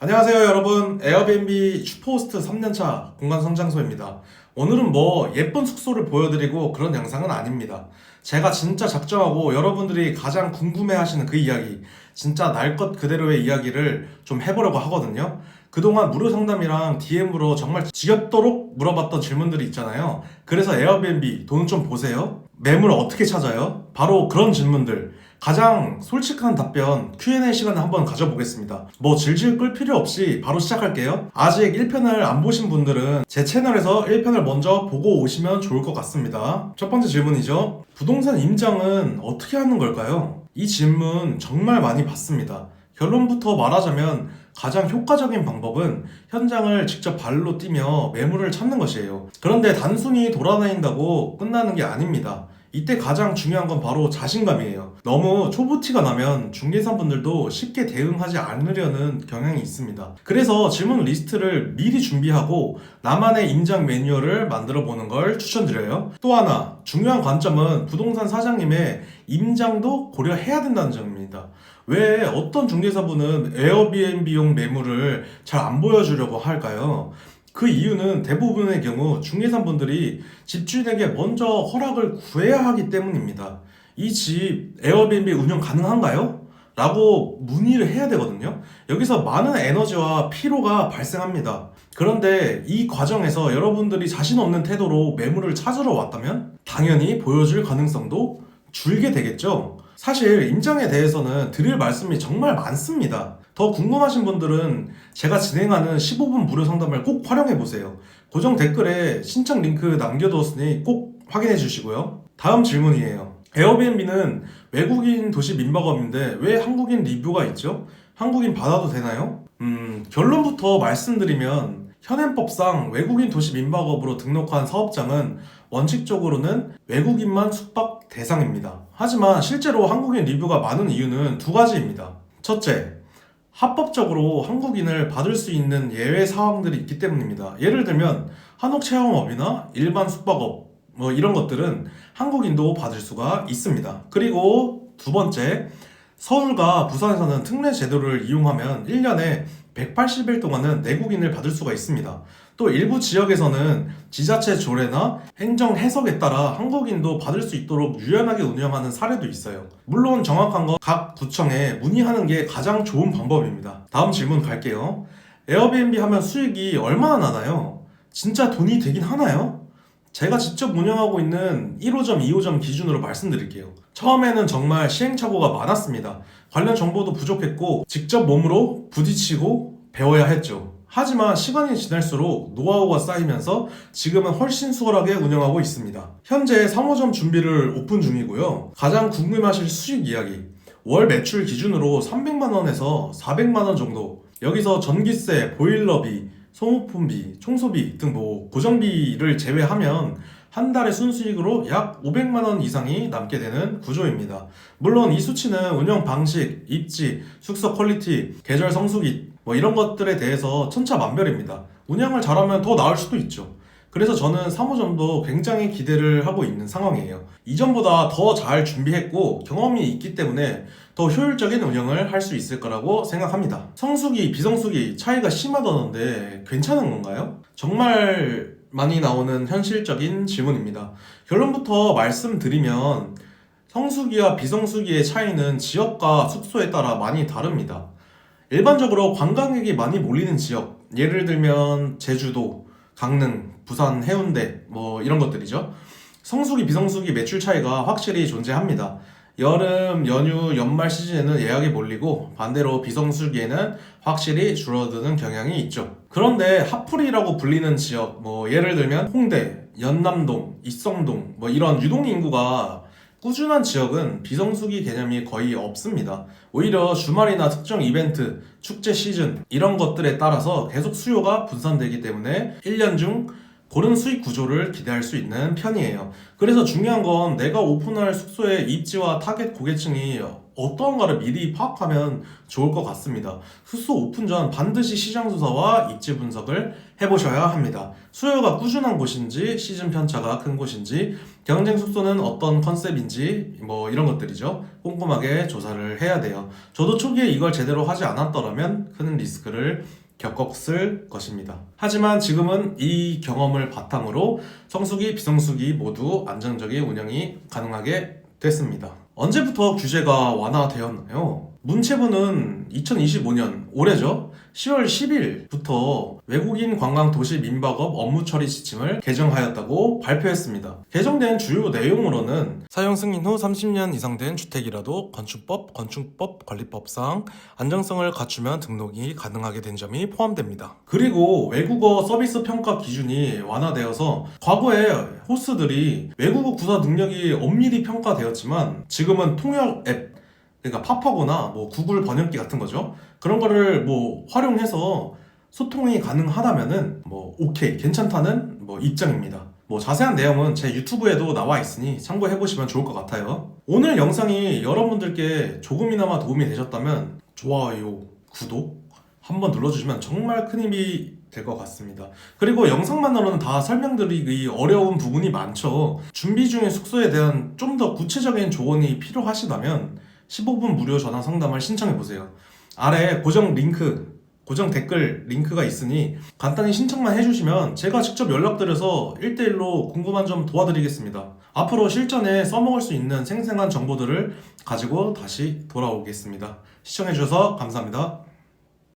안녕하세요 여러분. 에어비앤비 슈퍼호스트 3년차 공간성장소입니다. 오늘은 뭐 예쁜 숙소를 보여드리고 그런 영상은 아닙니다. 제가 진짜 작정하고 여러분들이 가장 궁금해하시는 그 이야기 진짜 날 것 그대로의 이야기를 좀 해보려고 하거든요. 그동안 무료 상담이랑 DM으로 정말 지겹도록 물어봤던 질문들이 있잖아요. 그래서 에어비앤비 돈 좀 보세요. 매물 어떻게 찾아요? 바로 그런 질문들 가장 솔직한 답변 Q&A 시간을 한번 가져보겠습니다. 뭐 질질 끌 필요 없이 바로 시작할게요. 아직 1편을 안 보신 분들은 제 채널에서 1편을 먼저 보고 오시면 좋을 것 같습니다. 첫 번째 질문이죠. 부동산 임장은 어떻게 하는 걸까요? 이 질문 정말 많이 받습니다. 결론부터 말하자면 가장 효과적인 방법은 현장을 직접 발로 뛰며 매물을 찾는 것이에요. 그런데 단순히 돌아다닌다고 끝나는 게 아닙니다. 이때 가장 중요한 건 바로 자신감이에요. 너무 초보티가 나면 중개사분들도 쉽게 대응하지 않으려는 경향이 있습니다. 그래서 질문 리스트를 미리 준비하고 나만의 임장 매뉴얼을 만들어 보는 걸 추천드려요. 또 하나 중요한 관점은 부동산 사장님의 임장도 고려해야 된다는 점입니다. 왜 어떤 중개사분은 에어비앤비용 매물을 잘 안 보여주려고 할까요? 그 이유는 대부분의 경우 중개사분들이 집주인에게 먼저 허락을 구해야 하기 때문입니다. 이 집 에어비앤비 운영 가능한가요? 라고 문의를 해야 되거든요. 여기서 많은 에너지와 피로가 발생합니다. 그런데 이 과정에서 여러분들이 자신 없는 태도로 매물을 찾으러 왔다면 당연히 보여줄 가능성도 줄게 되겠죠. 사실 임장에 대해서는 드릴 말씀이 정말 많습니다. 더 궁금하신 분들은 제가 진행하는 15분 무료 상담을 꼭 활용해 보세요. 고정 댓글에 신청 링크 남겨두었으니 꼭 확인해 주시고요. 다음 질문이에요. 에어비앤비는 외국인 도시 민박업인데 왜 한국인 리뷰가 있죠? 한국인 받아도 되나요? 음, 결론부터 말씀드리면 현행법상 외국인 도시 민박업으로 등록한 사업장은 원칙적으로는 외국인만 숙박 대상입니다. 하지만 실제로 한국인 리뷰가 많은 이유는 두 가지입니다. 첫째, 합법적으로 한국인을 받을 수 있는 예외 사항들이 있기 때문입니다. 예를 들면 한옥 체험업이나 일반 숙박업 뭐 이런 것들은 한국인도 받을 수가 있습니다. 그리고 두 번째, 서울과 부산에서는 특례 제도를 이용하면 1년에 180일 동안은 내국인을 받을 수가 있습니다. 또 일부 지역에서는 지자체 조례나 행정 해석에 따라 한국인도 받을 수 있도록 유연하게 운영하는 사례도 있어요. 물론 정확한 건 각 구청에 문의하는 게 가장 좋은 방법입니다. 다음 질문 갈게요. 에어비앤비 하면 수익이 얼마나 나나요? 진짜 돈이 되긴 하나요? 제가 직접 운영하고 있는 1호점, 2호점 기준으로 말씀드릴게요. 처음에는 정말 시행착오가 많았습니다. 관련 정보도 부족했고, 직접 몸으로 부딪히고 배워야 했죠. 하지만 시간이 지날수록 노하우가 쌓이면서 지금은 훨씬 수월하게 운영하고 있습니다. 현재 3호점 준비를 오픈 중이고요. 가장 궁금하실 수익 이야기. 월 매출 기준으로 300만원에서 400만원 정도. 여기서 전기세, 보일러비, 소모품비, 청소비 등 뭐 고정비를 제외하면 한 달의 순수익으로 약 500만 원 이상이 남게 되는 구조입니다. 물론 이 수치는 운영 방식, 입지, 숙소 퀄리티, 계절 성수기 뭐 이런 것들에 대해서 천차만별입니다. 운영을 잘하면 더 나을 수도 있죠. 그래서 저는 3호점도 굉장히 기대를 하고 있는 상황이에요. 이전보다 더 잘 준비했고 경험이 있기 때문에 더 효율적인 운영을 할 수 있을 거라고 생각합니다. 성수기, 비성수기 차이가 심하다던데 괜찮은 건가요? 정말 많이 나오는 현실적인 질문입니다. 결론부터 말씀드리면 성수기와 비성수기의 차이는 지역과 숙소에 따라 많이 다릅니다. 일반적으로 관광객이 많이 몰리는 지역, 예를 들면 제주도, 강릉, 부산, 해운대, 뭐 이런 것들이죠. 성수기, 비성수기 매출 차이가 확실히 존재합니다. 여름, 연휴, 연말 시즌에는 예약이 몰리고 반대로 비성수기에는 확실히 줄어드는 경향이 있죠. 그런데 핫플이라고 불리는 지역, 뭐 예를 들면 홍대, 연남동, 이성동, 뭐 이런 유동 인구가 꾸준한 지역은 비성수기 개념이 거의 없습니다. 오히려 주말이나 특정 이벤트, 축제 시즌 이런 것들에 따라서 계속 수요가 분산되기 때문에 1년 중 고른 수익 구조를 기대할 수 있는 편이에요. 그래서 중요한 건 내가 오픈할 숙소의 입지와 타겟 고객층이 어떠한가를 미리 파악하면 좋을 것 같습니다. 숙소 오픈 전 반드시 시장 조사와 입지 분석을 해보셔야 합니다. 수요가 꾸준한 곳인지 시즌 편차가 큰 곳인지 경쟁 숙소는 어떤 컨셉인지 뭐 이런 것들이죠. 꼼꼼하게 조사를 해야 돼요. 저도 초기에 이걸 제대로 하지 않았더라면 큰 리스크를 겪었을 것입니다. 하지만 지금은 이 경험을 바탕으로 성수기, 비성수기 모두 안정적인 운영이 가능하게 됐습니다. 언제부터 규제가 완화되었나요? 문체부는 2025년 올해죠. 10월 10일부터 외국인 관광 도시 민박업 업무 처리 지침을 개정하였다고 발표했습니다. 개정된 주요 내용으로는 사용 승인 후 30년 이상 된 주택이라도 건축법, 건축법 관리법상 안정성을 갖추면 등록이 가능하게 된 점이 포함됩니다. 그리고 외국어 서비스 평가 기준이 완화되어서 과거에 호스들이 외국어 구사 능력이 엄밀히 평가되었지만 지금은 통역 앱 그러니까 파파고나 뭐 구글 번역기 같은 거죠. 그런 거를 뭐 활용해서 소통이 가능하다면은 뭐 오케이 괜찮다는 뭐 입장입니다. 뭐 자세한 내용은 제 유튜브에도 나와 있으니 참고해 보시면 좋을 것 같아요. 오늘 영상이 여러분들께 조금이나마 도움이 되셨다면 좋아요, 구독 한번 눌러주시면 정말 큰 힘이 될것 같습니다. 그리고 영상만으로는 다 설명드리기 어려운 부분이 많죠. 준비 중인 숙소에 대한 좀 더 구체적인 조언이 필요하시다면 15분 무료 전화 상담을 신청해 보세요. 아래 고정 링크, 고정 댓글 링크가 있으니 간단히 신청만 해주시면 제가 직접 연락드려서 1대1로 궁금한 점 도와드리겠습니다. 앞으로 실전에 써먹을 수 있는 생생한 정보들을 가지고 다시 돌아오겠습니다. 시청해주셔서 감사합니다.